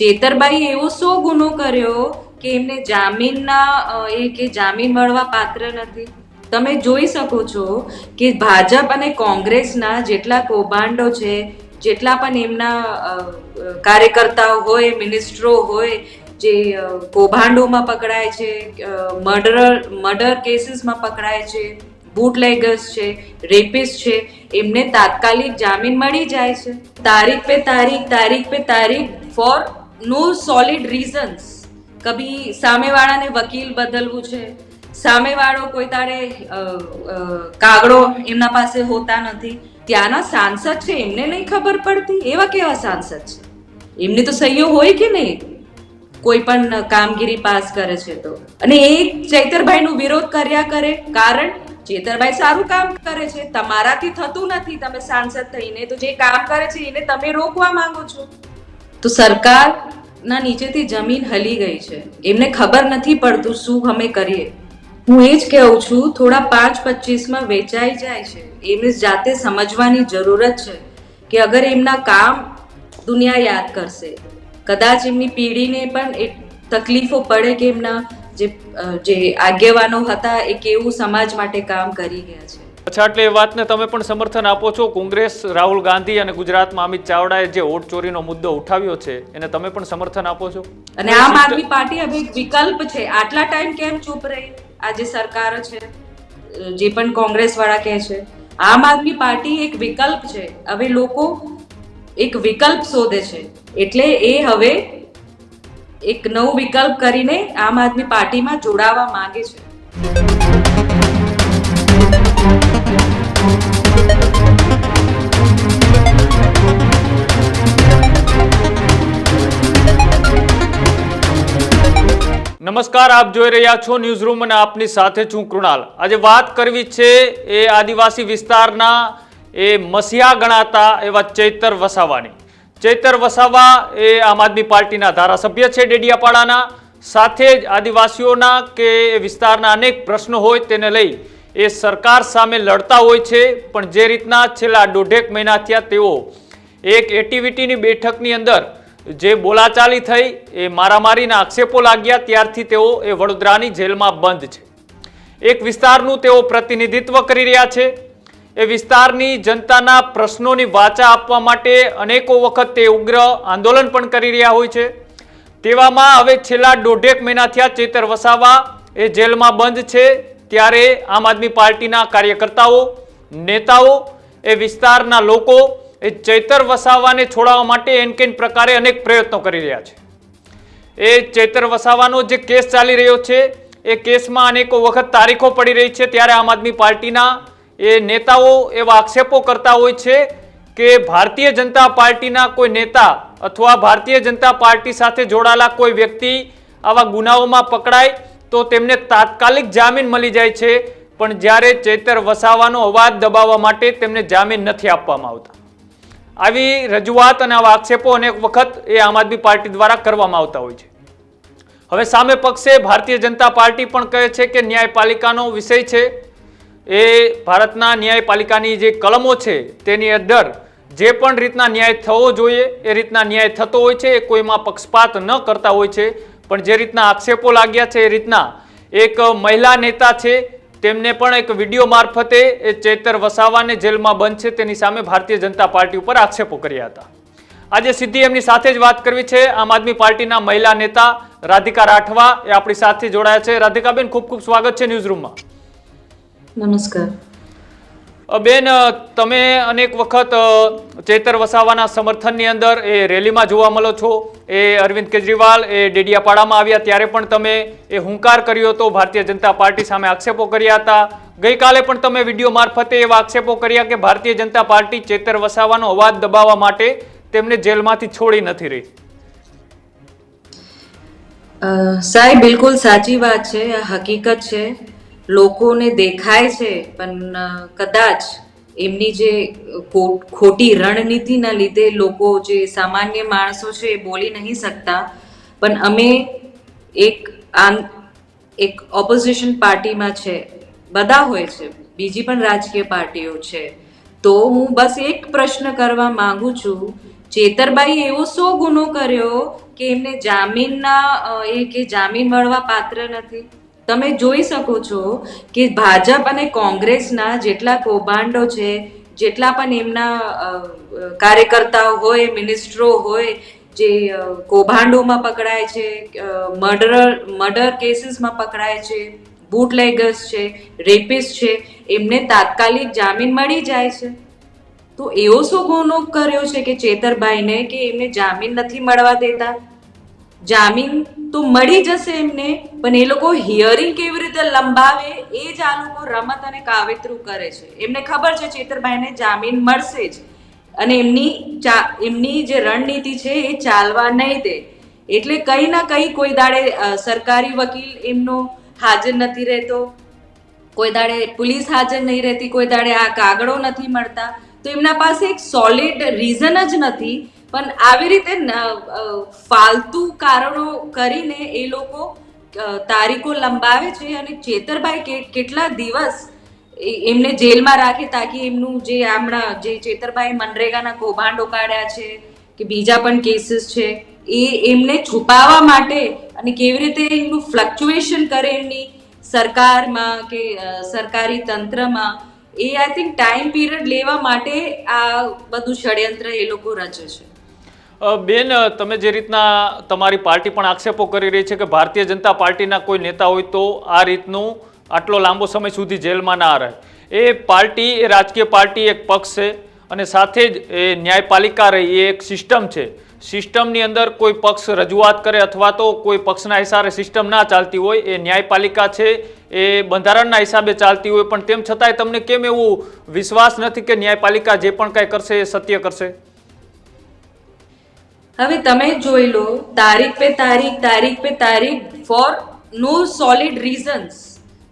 ચેતરબાઈ એવો શો ગુનો કર્યો કે એમને જામીનના એ કે જામીન મળવા પાત્ર નથી. તમે જોઈ શકો છો કે ભાજપ અને કોંગ્રેસના જેટલા કૌભાંડો છે, જેટલા પણ એમના કાર્યકર્તાઓ હોય, મિનિસ્ટરો હોય, જે કૌભાંડોમાં પકડાય છે મર્ડર મર્ડર કેસીસમાં પકડાય છે, બૂટલેગર્સ છે, રેપિસ્ટ છે, એમને તાત્કાલિક જામીન મળી જાય છે. તારીખ પે તારીખ તારીખ પે તારીખ, ફોર નો સોલિડ રીઝન્સ કભી સામેવાળાને વકીલ બદલવું છે? સામેવાળો કોઈ તારે કાગડો એમના પાસે હોતા નથી. ત્યાંના સાંસદ છે, એમને નહીં ખબર પડતી? એવા કેવા સાંસદ છે? એમની તો સહીઓ હોય કે નહીં? કોઈ પણ કામગીરી પાસ કરે છે તો. અને એ ચૈતરભાઈનું વિરોધ કર્યા કરે. કારણ, ચેતરભાઈ સારું કામ કરે છે. તમારાથી થતું નથી તમે સાંસદ થઈને. તો જે કામ કરે છે એને તમે રોકવા માંગો છો. તો સરકારના નીચેથી જમીન હલી ગઈ છે. એમને ખબર નથી પડતું શું અમે કરીએ. હું એ જ કહું છું, થોડા પાંચ પચીસમાં વેચાઈ જાય છે. એમને જાતે સમજવાની જરૂરત છે કે અગર એમના કામ દુનિયા યાદ કરશે. કદાચ એમની પેઢીને પણ એ તકલીફો પડે કે એમના જે જે આગેવાનો હતા એ કેવું સમાજ માટે કામ કરી ગયા છે. અચ્છા, એટલે એ વાતને તમે પણ સમર્થન આપો છો. કોંગ્રેસ, રાહુલ ગાંધી અને ગુજરાતમાં અમિત ચાવડાએ જે વોટ ચોરીનો મુદ્દો ઉઠાવ્યો છે, એને તમે પણ સમર્થન આપો છો? અને આમ આદમી પાર્ટી હવે વિકલ્પ છે. આટલા ટાઈમ કેમ ચૂપ રહી? આ જે સરકાર છે, જે પણ કોંગ્રેસ વાળા કહે છે. આમ આદમી પાર્ટી એક વિકલ્પ છે. હવે લોકો એક વિકલ્પ શોધે છે. એટલે એ હવે એક નવો વિકલ્પ કરીને આમ આદમી પાર્ટીમાં જોડાવા માંગે છે. નમસ્કાર, આપ જોઈ રહ્યા છો ન્યૂઝ રૂમ અને આપની સાથે છું કૃણાલ. આજે વાત કરવી છે એ આદિવાસી વિસ્તારના એ મસીહા ગણાતા એવા ચૈતર વસાવાની. ચૈતર વસાવા એ આમ આદમી પાર્ટીના ધારાસભ્ય છે ડેડિયાપાડાના. સાથે જ આદિવાસીઓના કે વિસ્તારના અનેક પ્રશ્નો હોય તેને લઈ એ સરકાર સામે લડતા હોય છે. પણ જે રીતના છેલ્લા દોઢેક મહિના થયા તેઓ એક એટીવીટીની બેઠકની અંદર જે બોલાચાલી થઈ, એ મારામારીના આક્ષેપો લાગ્યા, ત્યારથી તેઓ એ વડોદરાની જેલમાં બંધ છે. એક વિસ્તારનું તેઓ પ્રતિનિધિત્વ કરી રહ્યા છે. એ વિસ્તારની જનતાના પ્રશ્નોની વાચા આપવા માટે અનેકો વખત તે ઉગ્ર આંદોલન પણ કરી રહ્યા હોય છે. તેવામાં હવે છેલ્લા દોઢેક મહિના થયા ચેતર વસાવા એ જેલમાં બંધ છે. ત્યારે આમ આદમી પાર્ટીના કાર્યકર્તાઓ, નેતાઓ, એ વિસ્તારના લોકો એ ચૈતર વસાવાને છોડાવવા માટે એન કેન પ્રકારે અનેક પ્રયત્નો કરી રહ્યા છે. એ ચૈતર વસાવાનો જે કેસ ચાલી રહ્યો છે, એ કેસમાં અનેકો વખત તારીખો પડી રહી છે, ત્યારે આમ આદમી પાર્ટીના એ નેતાઓ એવા આક્ષેપો કરતા હોય છે કે ભારતીય જનતા પાર્ટીના કોઈ નેતા અથવા ભારતીય જનતા પાર્ટી સાથે જોડાયેલા કોઈ વ્યક્તિ આવા ગુનાઓમાં પકડાય તો તેમને તાત્કાલિક જામીન મળી જાય છે, પણ જ્યારે ચૈતર વસાવાનો અવાજ દબાવવા માટે તેમને જામીન નથી આપવામાં આવતા. આવી રજૂઆત અને આવા આક્ષેપો અનેક વખત એ આમ આદમી પાર્ટી દ્વારા કરવામાં આવતા હોય છે. હવે સામે પક્ષે ભારતીય જનતા પાર્ટી પણ કહે છે કે ન્યાયપાલિકાનો વિષય છે. એ ભારતના ન્યાયપાલિકાની જે કલમો છે તેની અંદર જે પણ રીતના ન્યાય થવો જોઈએ, એ રીતના ન્યાય થતો હોય છે, એ કોઈમાં પક્ષપાત ન કરતા હોય છે. પણ જે રીતના આક્ષેપો લાગ્યા છે એ રીતના એક મહિલા નેતા છે તેમને પણ એક વીડિયો મારફતે એ ચેતર વસાવાને જેલમાં બંધ છે. તેની સામે ભારતીય જનતા પાર્ટી ઉપર આક્ષેપો કર્યા હતા. આજે સીધી એમની સાથે જ વાત કરવી છે. આમ આદમી પાર્ટીના મહિલા નેતા રાધિકા રાઠવા એ આપણી સાથે જોડાયા છે. રાધિકાબેન, ખૂબ ખૂબ સ્વાગત છે ન્યૂઝ રૂમમાં નમસ્કાર. બેન તમે અનેક વખત ચેતર વસાવાના સમર્થનની અંદર એ રેલીમાં જોવા મળો છો. એ અરવિંદ કેજરીવાલ, એ ડેડિયાપાડામાં આવ્યા ત્યારે પણ તમે એ હુંકાર કર્યો હતો. ભારતીય જનતા પાર્ટી સામે આક્ષેપો કર્યા હતા. ગઈકાલે પણ તમે વીડિયો મારફતે એવા આક્ષેપો કર્યા કે ભારતીય જનતા પાર્ટી ચેતર વસાવાનો અવાજ દબાવવા માટે તેમને જેલમાંથી છોડી નથી રહી. સાહેબ, બિલકુલ સાચી વાત છે. હકીકત છે. લોકોને દેખાય છે, પણ કદાચ એમની જે ખોટી રણનીતિના લીધે લોકો જે સામાન્ય માણસો છે એ બોલી નહીં શકતા. પણ અમે એક આમ, એક ઓપોઝિશન પાર્ટીમાં છે, બધા હોય છે, બીજી પણ રાજકીય પાર્ટીઓ છે. તો હું બસ એક પ્રશ્ન કરવા માંગુ છું ચેતરબાઈ એવો શો ગુનો કર્યો કે એમને જામીનના એ કે જામીન મળવા પાત્ર નથી? તમે જોઈ શકો છો કે ભાજપ અને કોંગ્રેસના જેટલા કૌભાંડો છે, જેટલા પણ એમના કાર્યકર્તાઓ હોય, મિનિસ્ટરો હોય, જે કૌભાંડોમાં પકડાય છે મર્ડર મર્ડર કેસીસમાં પકડાય છે, બૂટલેગર્સ છે, રેપિસ્ટ છે, એમને તાત્કાલિક જામીન મળી જાય છે. તો એવો શું ગુનો કર્યો છે કે ચેતરભાઈને કે એમને જામીન નથી મળવા દેતા? જામીન તો મળી જશે એમને. પણ એ લોકો હિયરિંગ કેવી રીતે લંબાવે એ જ આ લોકો રમત અને કાવેતરું કરે છે. એમને ખબર છે ચેતરભાઈને જામીન મળશે જ. અને એમની ચા, એમની જે રણનીતિ છે એ ચાલવા નહીં દે. એટલે કંઈ ના કંઈ કોઈ દાડે સરકારી વકીલ એમનો હાજર નથી રહેતો. કોઈ દાડે પોલીસ હાજર નહીં રહેતી, કોઈ દાડે આ કાગળો નથી મળતા. તો એમના પાસે એક સોલિડ રીઝન જ નથી પણ આવી રીતે ફાલતુ કારણો કરીને એ લોકો તારીખો લંબાવે છે અને ચેતરભાઈ કેટલા દિવસ એમને જેલમાં રાખે તાકી એમનું જે હમણાં જે ચેતરભાઈ મનરેગાના કૌભાંડો કાઢ્યા છે કે બીજા પણ કેસીસ છે, એ એમને છુપાવવા માટે અને કેવી રીતે એમનું ફ્લક્ચ્યુએશન કરે એમની સરકારમાં કે સરકારી તંત્રમાં, એ આઈ થિંક ટાઈમ પીરિયડ લેવા માટે આ બધું ષડયંત્ર એ લોકો રચે છે. બેન તમે જે રીતના તમારી પાર્ટી પણ આક્ષેપો કરી રહી છે કે ભારતીય જનતા પાર્ટીના કોઈ નેતા હોય તો આ રીતનું આટલો લાંબો સમય સુધી જેલમાં ના રહે. એ પાર્ટી, એ રાજકીય પાર્ટી એક પક્ષ છે અને સાથે જ એ ન્યાયપાલિકા રહી, એ એક સિસ્ટમ છે. સિસ્ટમની અંદર કોઈ પક્ષ રજૂઆત કરે અથવા તો કોઈ પક્ષના હિસાબે સિસ્ટમ ના ચાલતી હોય, એ ન્યાયપાલિકા છે, એ બંધારણના હિસાબે ચાલતી હોય, પણ તેમ છતાંય તમને કેમ એવું વિશ્વાસ નથી કે ન્યાયપાલિકા જે પણ કાંઈ કરશે એ સત્ય કરશે? હવે તમે જોઈ લો, તારીખ પે તારીખ તારીખ પે તારીખ ફોર નો સોલિડ રીઝન્સ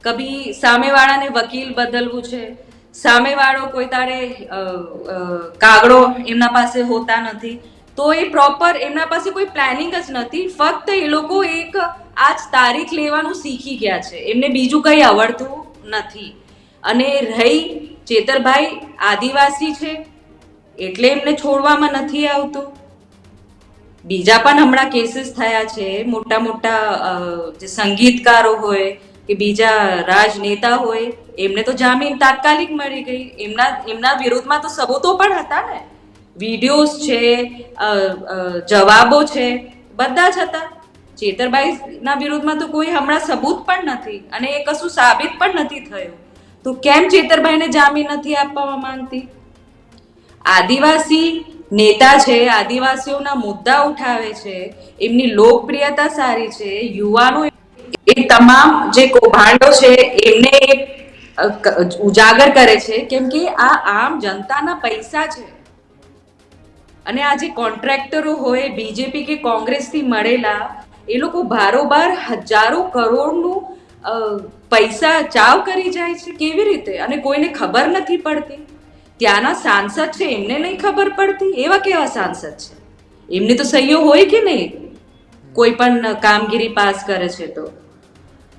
કભી સામેવાળાને વકીલ બદલવું છે. સામેવાળો કોઈ તારે કાગળો એમના પાસે હોતા નથી. તો એ પ્રોપર એમના પાસે કોઈ પ્લાનિંગ જ નથી. ફક્ત એ લોકો એક આજ તારીખ લેવાનું શીખી ગયા છે. એમને બીજું કંઈ આવડતું નથી. અને રહી ચેતરભાઈ આદિવાસી છે. એટલે એમને છોડવામાં નથી આવતું. બીજા પણ હમણાં કેસીસ થયા છે. મોટા મોટા જે સંગીતકારો હોય કે બીજા રાજનેતા હોય, એમને તો જામીન તાત્કાલિક મળી ગઈ. એમના એમના વિરોધમાં તો સબૂતો પણ હતા ને. વિડીયોઝ છે જવાબો છે, બધા જ હતા. ચેતરબાઈના વિરોધમાં તો કોઈ હમણાં સબૂત પણ નથી અને એ કશું સાબિત પણ નથી થયું. તો કેમ ચેતરભાઈને જામીન નથી આપવા માંગતી આદિવાસી નેતા છે, આદિવાસીઓના મુદ્દા ઉઠાવે છે, એમની લોકપ્રિયતા સારી છે, યુવાનો એ તમામ જે કૌભાંડો છે, એમને ઉજાગર કરે છે, કેમ કે આ આમ જનતાના પૈસા છે. અને આ જે કોન્ટ્રાક્ટરો હોય, બીજેપી કે કોંગ્રેસથી મળેલા, એ લોકો બારોબાર હજારો કરોડનું પૈસા ચાવ કરી જાય છે, કેવી રીતે? અને કોઈને ખબર નથી પડતી. ત્યાંના સાંસદ છે, એમને નહીં ખબર પડતી. એવા કેવા સાંસદ છે? એમને તો સહીઓ હોય કે નહીં? કોઈ પણ કામગીરી પાસ કરે છે તો.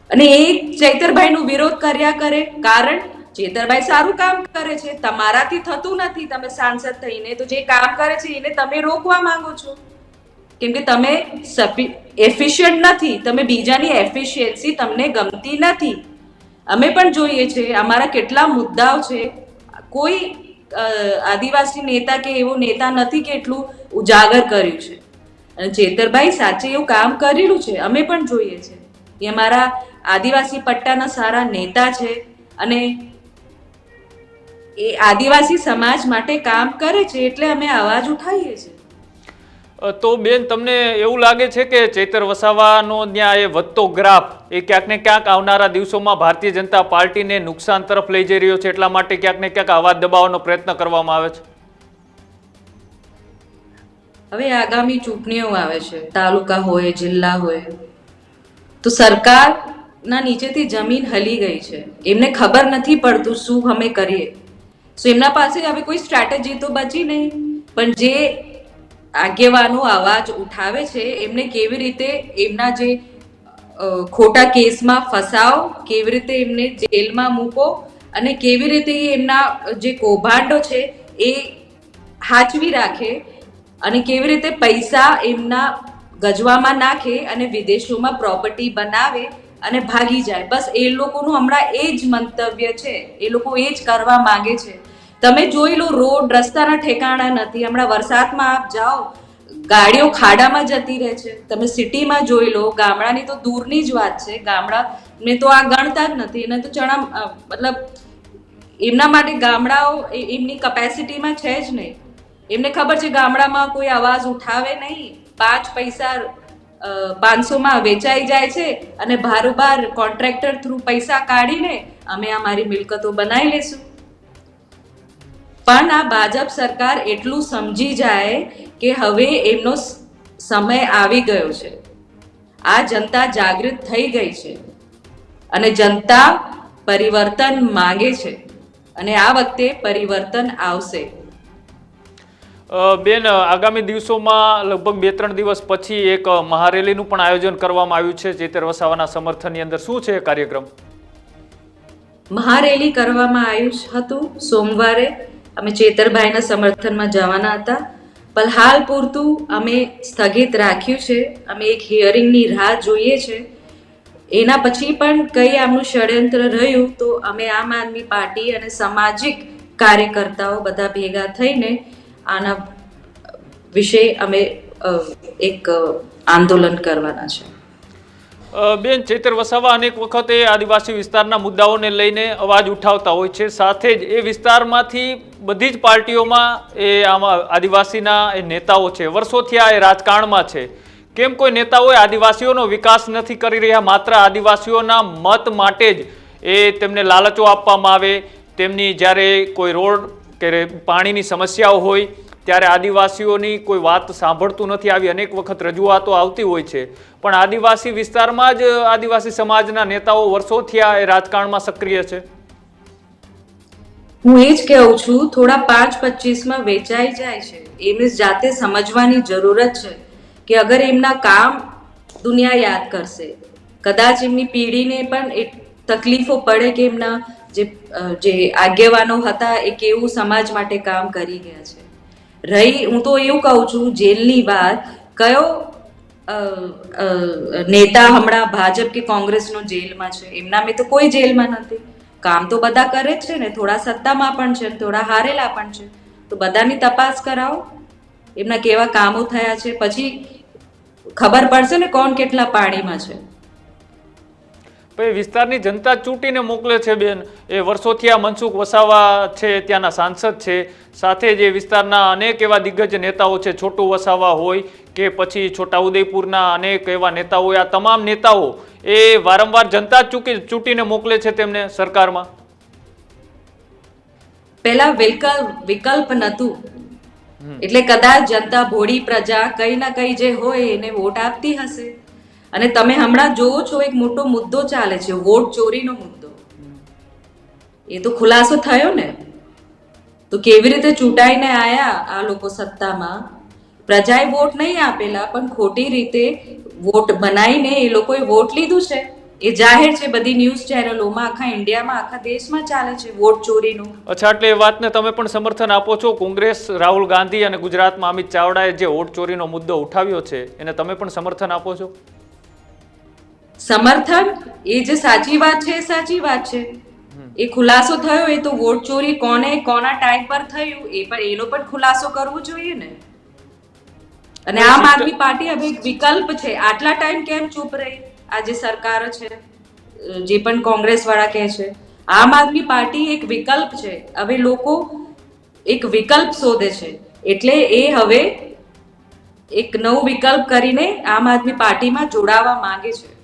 અને એ ચૈતરભાઈનો વિરોધ કર્યા કરે. કારણ ચેતરભાઈ સારું કામ કરે છે. તમારાથી થતું નથી તમે સાંસદ થઈને. તો જે કામ કરે છે, એને તમે રોકવા માંગો છો? કેમ કે તમે એફિશિયન્ટ નથી. તમે બીજાની એફિશિયન્સી તમને ગમતી નથી. અમે પણ જોઈએ છે, અમારા કેટલા મુદ્દાઓ છે. કોઈ આદિવાસી નેતા કે એવો નેતા નથી કે એટલું ઉજાગર કર્યું છે. અને ચેતરભાઈ સાચે એવું કામ કરેલું છે, અમે પણ જોઈએ છે. એ અમારા આદિવાસી પટ્ટાના સારા નેતા છે અને એ આદિવાસી સમાજ માટે કામ કરે છે એટલે અમે અવાજ ઉઠાવીએ છીએ. તો બેન, તમને એવું લાગે છે કે ચેતર વસાવાનો ત્યાં એ વધતો ગ્રાફ એ ક્યાંક ને ક્યાંક આવનારા દિવસોમાં ભારતીય જનતા પાર્ટીને નુકસાન તરફ લઈ જઈ રહ્યો છે? એટલા માટે ક્યાંક ને ક્યાંક અવાજ દબાવવાનો પ્રયત્ન કરવામાં આવે છે. હવે આગામી ચૂંટણીઓ આવે છે. તાલુકા હોય, જિલ્લા હોય. તો સરકારના નીચેથી જમીન હલી ગઈ છે. એમને ખબર નથી પડતું શું અમે કરીએ. સો એમના પાસે હવે કોઈ સ્ટ્રેટેજી તો બચી નહીં. પણ જે આગેવાનો અવાજ ઉઠાવે છે. એમને કેવી રીતે એમના જે ખોટા કેસમાં ફસાવો કેવી રીતે એમને જેલમાં મૂકો અને કેવી રીતે એમના જે કૌભાંડો છે એ હાચવી રાખે અને કેવી રીતે પૈસા એમના ગજવામાં નાખે અને વિદેશોમાં પ્રોપર્ટી બનાવે અને ભાગી જાય. બસ એ લોકોનું હમણાં એ જ મંતવ્ય છે. એ લોકો એ જ કરવા માંગે છે. તમે જોઈ લો, રોડ, રસ્તાના ઠેકાણા નથી. હમણાં વરસાદમાં આપ જાઓ, ગાડીઓ ખાડામાં જતી રહે છે. તમે સિટીમાં જોઈ લો, ગામડાની તો દૂરની જ વાત છે. ગામડા ને તો આ ગણતા જ નથી. એને તો ચણા મતલબ એમના માટે ગામડાઓ એમની કેપેસિટીમાં છે જ નહીં. એમને ખબર છે ગામડામાં કોઈ અવાજ ઉઠાવે નહીં. પાંચ પૈસા પાંચસોમાં વેચાઈ જાય છે અને ભારોબાર કોન્ટ્રાક્ટર થ્રુ પૈસા કાઢીને અમે અમારી મિલકતો બનાવી લેશું. પણ આ ભાજપ સરકાર એટલું સમજી જાય કે હવે એમનો સમય આવી ગયો છે. આ જનતા જાગૃત થઈ ગઈ છે. અને જનતા પરિવર્તન માંગે છે. અને આ વખતે પરિવર્તન આવશે. બેન આગામી દિવસોમાં લગભગ બે ત્રણ દિવસ પછી એક મહારેલીનું પણ આયોજન કરવામાં આવ્યું છે ચેતર વસાવાના સમર્થનની અંદર શું છે કાર્યક્રમ? મહારેલી કરવામાં આવ્યું હતું સોમવારે. અમે ચેતરભાઈના સમર્થનમાં જવાના હતા. પણ હાલ પૂરતું અમે સ્થગિત રાખ્યું છે. અમે એક હિયરિંગની રાહ જોઈએ છે. એના પછી પણ કઈ આમનું ષડયંત્ર રહ્યું તો અમે આમ આદમી પાર્ટી અને સામાજિક કાર્યકર્તાઓ બધા ભેગા થઈને આના વિશે અમે એક આંદોલન કરવાના છે. બેન, ચૈતર વસાવા અનેક વખતે આદિવાસી વિસ્તારના મુદ્દાઓને લઈને અવાજ ઉઠાવતા હોય છે. સાથે જ એ વિસ્તારમાંથી બધી જ પાર્ટીઓમાં એ આમાં આદિવાસીના એ નેતાઓ છે. વર્ષોથી આ એ રાજકારણમાં છે. કેમ કોઈ નેતાઓએ આદિવાસીઓનો વિકાસ નથી કરી રહ્યા, માત્ર આદિવાસીઓના મત માટે જ એ તેમને લાલચો આપવામાં આવે, તેમની જ્યારે કોઈ રોડ કે પાણીની સમસ્યાઓ હોય ત્યારે આદિવાસીઓની કોઈ વાત સાંભળતું નથી. આવી અનેક વખત રજૂઆતો આવતી હોય છે. પણ આદિવાસી વિસ્તારમાં જ આદિવાસી સમાજના નેતાઓ વર્ષોથી આ રાજકારણમાં સક્રિય છે. હું એ જ કહું છું, થોડા પાંચ પચીસમાં વેચાઈ જાય છે. એમને જાતે સમજવાની જરૂરત છે કે અગર એમના કામ દુનિયા યાદ કરશે. કદાચ એમની પેઢીને પણ તકલીફો પડે કે એમના જે જે આગેવાનો હતા એ કેવું સમાજ માટે કામ કરી ગયા છે. રહી, હું તો એવું કહું છું, જેલની બહાર કયો નેતા હમણાં ભાજપ કે કોંગ્રેસનો જેલમાં છે? એમના મેં તો કોઈ જેલમાં નથી. કામ તો બધા કરે જ છે ને, થોડા સત્તામાં પણ છે થોડા હારેલા પણ છે. તો બધાની તપાસ કરાવો. એમના કેવા કામો થયા છે? પછી ખબર પડશે ને કોણ કેટલા પાણીમાં છે? પછી વિસ્તારની જનતા ચૂંટીને મોકલે છે બેન. એ વર્ષોથી આ મનસુખ વસાવા છે ત્યાંના સાંસદ છે. સાથે જે વિસ્તારના અનેક એવા દિગ્ગજ નેતાઓ છે છોટુ વસાવા હોય કે પછી છોટાઉદેપુરના અનેક એવા નેતાઓ આ તમામ નેતાઓ એ વારંવાર જનતા ચૂકી ચૂંટીને મોકલે છે તેમને સરકારમાં. પહેલા વિકલ્પ વિકલ્પ નતું એટલે કદાચ જનતા ભોળી પ્રજા કઈ ના કઈ જે હોય એને વોટ આપતી હશે. અને તમે હમણાં જોવો છો, એક મોટો મુદ્દો ચાલે છે, વોટ ચોરીનો મુદ્દો. એ તો ખુલાસો થયો ને. તો કેવી રીતે ચૂંટાઈને આયા આ લોકો સત્તામાં? પ્રજાએ વોટ નહીં આપેલા, પણ ખોટી રીતે વોટ બનાવીને એ લોકોએ વોટ લીધું છે. એ જાહેર છે, બધી ન્યૂઝ ચેનલોમાં, આખા ઇન્ડિયામાં, આખા દેશમાં ચાલે છે વોટ ચોરીનું. અચ્છા, એટલે એ વાતને તમે પણ સમર્થન આપો છો. કોંગ્રેસ, રાહુલ ગાંધી અને ગુજરાતમાં અમિત ચાવડાએ જે વોટ ચોરીનો મુદ્દો ઉઠાવ્યો છે, એને તમે પણ સમર્થન આપો છો? સમર્થન એ જે સાચી વાત છે, એ સાચી વાત છે. એ ખુલાસો થયો, એ તો વોટ ચોરી કોને, કોના ટાઈમ પર થયું, એ પણ એનો પણ ખુલાસો કરવો જોઈએ ને. અને આમ આદમી પાર્ટી હવે વિકલ્પ છે. આટલા ટાઈમ કેમ ચૂપ રહી? આ જે સરકાર છે, જે પણ કોંગ્રેસ વાળા કહે છે. આમ આદમી પાર્ટી એક વિકલ્પ છે. હવે લોકો એક વિકલ્પ શોધે છે. એટલે એ હવે એક નવો વિકલ્પ કરીને આમ આદમી પાર્ટીમાં જોડાવા માંગે છે.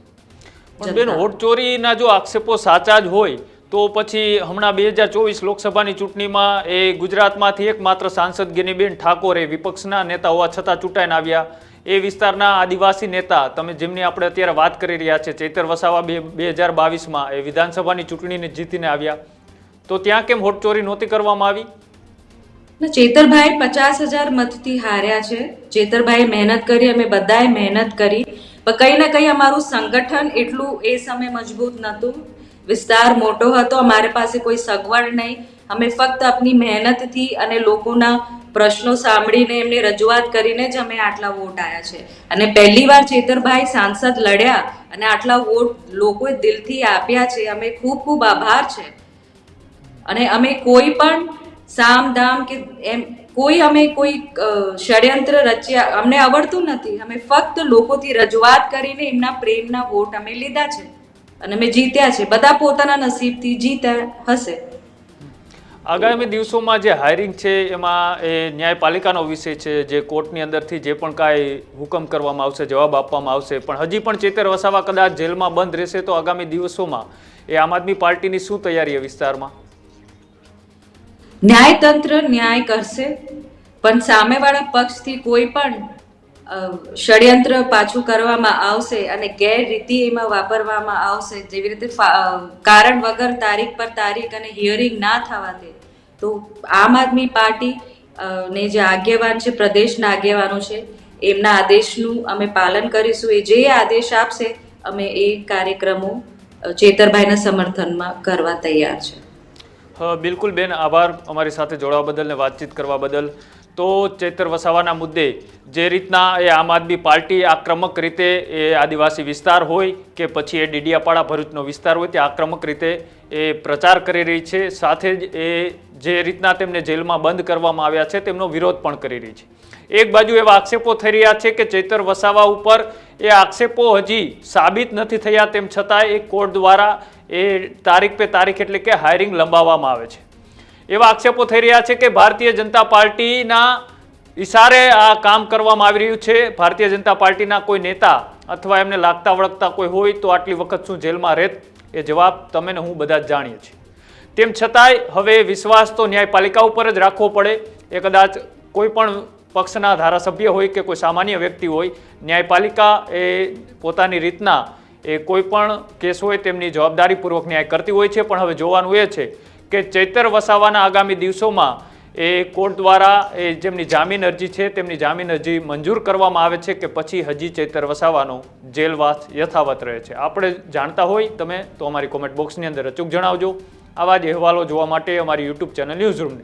પણ બેન વોટ ચોરીના જો આક્ષેપો સાચા જ હોય તો પછી હમણાં બે હજાર ચોવીસ લોકસભાની ચૂંટણીમાં એ ગુજરાતમાંથી એકમાત્ર સાંસદ ગેનીબેન ઠાકોર એ વિપક્ષના નેતા હોવા છતાં ચૂંટાઈને આવ્યા. એ વિસ્તારના આદિવાસી નેતા તમે જેમની આપણે અત્યારે વાત કરી રહ્યા છે ચૈતર વસાવા બે બે હજાર બાવીસમાં એ વિધાનસભાની ચૂંટણીને જીતીને આવ્યા. તો ત્યાં કેમ હોટચોરી નહોતી કરવામાં આવી? ચેતરભાઈ પચાસ હજાર મતથી હાર્યા છે. ચેતરભાઈ મહેનત કરી અમે બધાએ મહેનત કરી. પણ કંઈ ને કંઈ અમારું સંગઠન એટલું એ સમય મજબૂત નહોતું. વિસ્તાર મોટો હતો, અમારી પાસે કોઈ સગવડ નહીં. અમે ફક્ત આપની મહેનતથી અને લોકોના પ્રશ્નો સાંભળીને એમને રજૂઆત કરીને જ અમે આટલા વોટ આવ્યા છે. અને પહેલી વાર ચેતરભાઈ સાંસદ લડ્યા અને આટલા વોટ લોકોએ દિલથી આપ્યા છે. અમે ખૂબ ખૂબ આભાર છે. અને અમે કોઈ પણ સામ દામ કે એમ કોઈ અમે કોઈ ષડયંત્ર રચ્યા, અમને આવડતું નથી. અમે ફક્ત લોકોથી રજૂઆત કરીને એમના પ્રેમના વોટ અમે લીધા છે. અને અમે જીત્યા છે. બધા પોતાના નસીબથી જીત્યા હશે. આગામી દિવસોમાં જે હાયરિંગ છે, એમાં એ ન્યાયપાલિકાનો વિષય છે, જે કોર્ટની અંદરથી જે પણ કાંઈ હુકમ કરવામાં આવશે, જવાબ આપવામાં આવશે, પણ હજી પણ ચેતર વસાવા કદાચ જેલમાં બંધ રહેશે, તો આગામી દિવસોમાં એ આમ આદમી પાર્ટીની શું તૈયારી એ વિસ્તારમાં? ન્યાયતંત્ર ન્યાય કરશે, પણ સામેવાળા પક્ષથી કોઈ પણ ષડયંત્ર પાછું કરવામાં આવશે અને ગેરરીતિ એમાં વાપરવામાં આવશે, જેવી રીતે કારણ વગર તારીખ પર તારીખ અને હિયરિંગ ના થવા દે, તો આમ આદમી પાર્ટી ને જે આગેવાન છે, પ્રદેશના આગેવાનો છે, એમના આદેશનું અમે પાલન કરીશું. એ જે આદેશ આપશે, અમે એ કાર્યક્રમો ચેતરભાઈના સમર્થનમાં કરવા તૈયાર છે. બિલકુલ બેન, આભાર અમારી સાથે જોડાવા બદલ ને વાતચીત કરવા બદલ. તો ચૈતર વસાવાના મુદ્દે, જે રીતના એ આમ આદમી પાર્ટી આક્રમક રીતે એ આદિવાસી વિસ્તાર હોય કે પછી એ ડીડિયાપાડા ભરૂચનો વિસ્તાર હોય, તે આક્રમક રીતે એ પ્રચાર કરી રહી છે. સાથે જ એ જે રીતના તેમને જેલમાં બંધ કરવામાં આવ્યા છે, તેમનો વિરોધ પણ કરી રહી છે. એક બાજુ એવા આક્ષેપો થઈ રહ્યા છે કે ચૈતર વસાવા ઉપર એ આક્ષેપો હજી સાબિત નથી થયા, તેમ છતાં એ કોર્ટ દ્વારા એ તારીખ પે તારીખ એટલે કે હાયરિંગ લંબાવવામાં આવે છે. એવા આક્ષેપો થઈ રહ્યા છે કે ભારતીય જનતા પાર્ટીના ઈશારે આ કામ કરવામાં આવી રહ્યું છે. ભારતીય જનતા પાર્ટીના કોઈ નેતા અથવા એમને લાગતા વળગતા કોઈ હોય તો આટલી વખત શું જેલમાં રહેત? એ જવાબ તમે ને હું બધા જ જાણીએ છીએ. તેમ છતાંય હવે વિશ્વાસ તો ન્યાયપાલિકા ઉપર જ રાખવો પડે. એ કદાચ કોઈ પણ પક્ષના ધારાસભ્ય હોય કે કોઈ સામાન્ય વ્યક્તિ હોય, ન્યાયપાલિકા એ પોતાની રીતના એ કોઈ પણ કેસ હોય તેમની જવાબદારીપૂર્વક ન્યાય કરતી હોય છે. પણ હવે જોવાનું એ છે કે ચૈતર વસાવાના આગામી દિવસોમાં એ કોર્ટ દ્વારા એ જેમની જામીન અરજી છે, તેમની જામીન અરજી મંજૂર કરવામાં આવે છે કે પછી હજી ચૈતર વસાવાનો જેલવાસ યથાવત રહે છે. આપણે જાણતા હોય તમે તો અમારી કોમેન્ટ બોક્સની અંદર અચૂક જણાવજો. આવા જ અહેવાલો જોવા માટે અમારી યુટ્યુબ ચેનલ ન્યૂઝ રૂમને